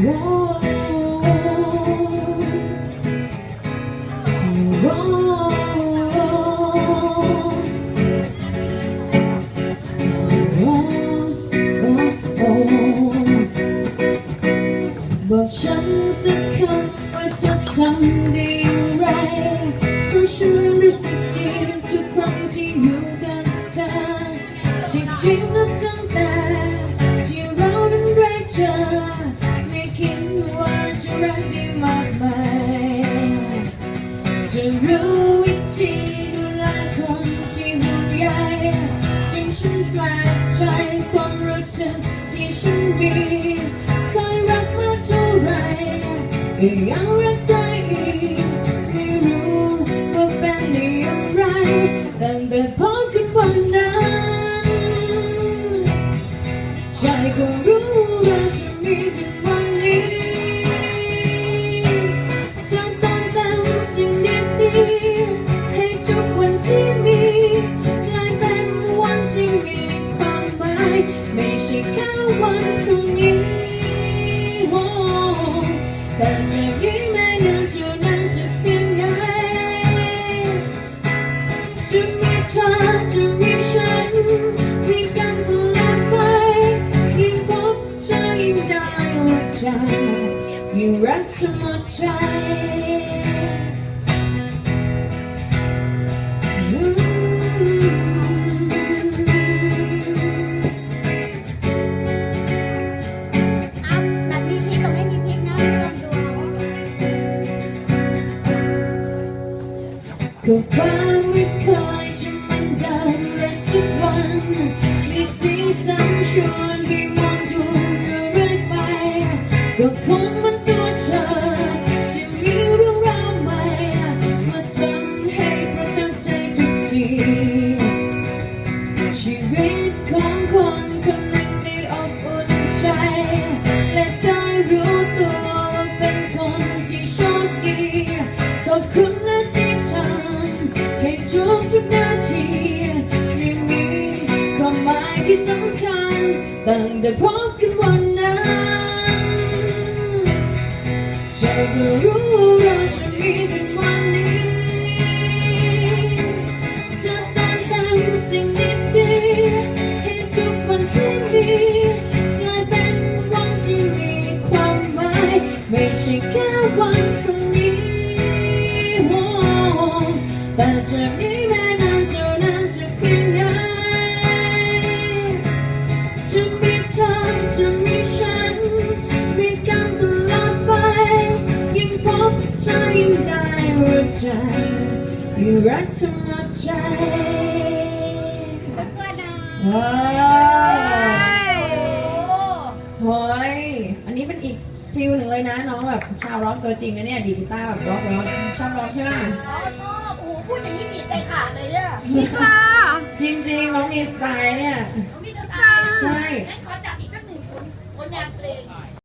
โว้โว้โว้โอ้บอกฉันสักคำว่าจะทำ ฉันรู้สึกดีทุกครั้งที่อยู่กับเธอจริงแล้วตั้งแต่ที่เรานั้นแรกเจอไม่คิดว่าจะรักได้มากมายจะรู้วิธีดูแลคนที่ห่วงใยจนฉันแปลกใจความรู้สึกที่ฉันมีเคยรักมาเท่าไหรก็ยัง พบกันวันนั้นใจก็รู้ว่าจะมีกันวันนี้จะตามตามสิ่งดีๆให้ทุกวันที่มีกลายเป็นวันที่มีความหมายไม่ใช่แค่วันพรุ่งนี้แต่จากนี้แม้นานเท่านานสักเพียงไหนจะ เธอจะมีฉันมีกันตลอดไปยิ่งพบเธอยิ่งได้หัวใจยิ่งรักเธอหมดใจอืมอะแบบมีพริกกับไม่มีพริกนะลองดูเอาก็ฟ้าไม่เคย สักวันมีสีสันชวนให้มองดูเรื่อยไป ก็คงมันตัวเธอ จะมีเรื่องราวใหม่มาทำให้ประทับใจทุกที ชีวิตของคนคนหนึ่งได้อบอุ่นใจ และได้รู้ตัวว่าเป็นคนที่โชคดี ขอบคุณนะที่ทำให้ทุกทุกนาที ที่สำคัญตั้งแต่พบกันวันนั้นใจก็รู้เราจะมีกันวันนี้ จะตามตามสิ่งดีๆให้ทุกวันที่มีกลายเป็นวันที่มีความหมายไม่ใช่แค่วันพรุ่งนี้แต่จากนี้ วใจยิ่งรักเธอหมดใจเพื่อนๆนะว้าโอ้โหยอันนี้เป็นอีกฟิลหนึ่งเลยนะน้องแบบชาวร็อกตัวจริงนะเนี่ยดีดกีตาร์แบบร็อกร็อกชอบร็อกใช่ไหมอ๋อชอบโอ้โหพูดอย่างนี้ดีใจขาดเลยเนี่ยจริงๆน้องมีสไตล์เนี่ยน้องมีน้ำตาใช่งั้นขอจับอีกสักหนึ่งคนคนงานเพลง